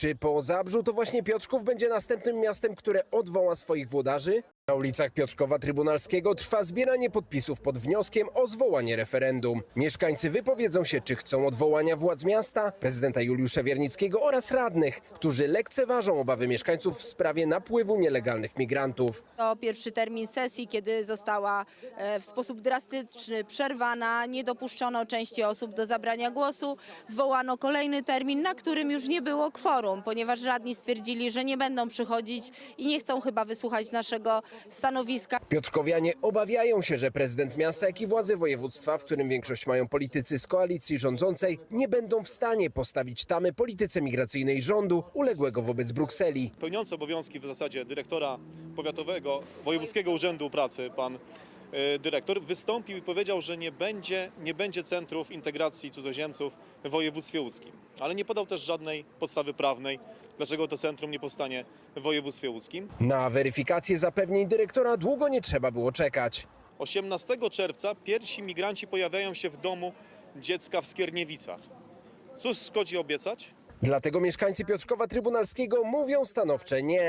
Czy po Zabrzu to właśnie Piotrków będzie następnym miastem, które odwoła swoich włodarzy? Na ulicach Piotrkowa Trybunalskiego trwa zbieranie podpisów pod wnioskiem o zwołanie referendum. Mieszkańcy wypowiedzą się, czy chcą odwołania władz miasta, prezydenta Juliusza Wiernickiego oraz radnych, którzy lekceważą obawy mieszkańców w sprawie napływu nielegalnych migrantów. To pierwszy termin sesji, kiedy została e, w sposób drastyczny przerwana, nie dopuszczono części osób do zabrania głosu. Zwołano kolejny termin, na którym już nie było kworum, ponieważ radni stwierdzili, że nie będą przychodzić i nie chcą chyba wysłuchać naszego stanowiska. Piotrkowianie obawiają się, że prezydent miasta, jak i władze województwa, w którym większość mają politycy z koalicji rządzącej, nie będą w stanie postawić tamy polityce migracyjnej rządu uległego wobec Brukseli. pełniący obowiązki w zasadzie dyrektora powiatowego Wojewódzkiego Urzędu Pracy, pan dyrektor, wystąpił i powiedział, że nie będzie, nie będzie centrów integracji cudzoziemców w województwie łódzkim. Ale nie podał też żadnej podstawy prawnej, dlaczego to centrum nie powstanie w województwie łódzkim. Na weryfikację zapewnień dyrektora długo nie trzeba było czekać. 18 czerwca pierwsi migranci pojawiają się w domu dziecka w Skierniewicach. Cóż szkodzi obiecać? Dlatego mieszkańcy Piotrkowa Trybunalskiego mówią stanowcze nie.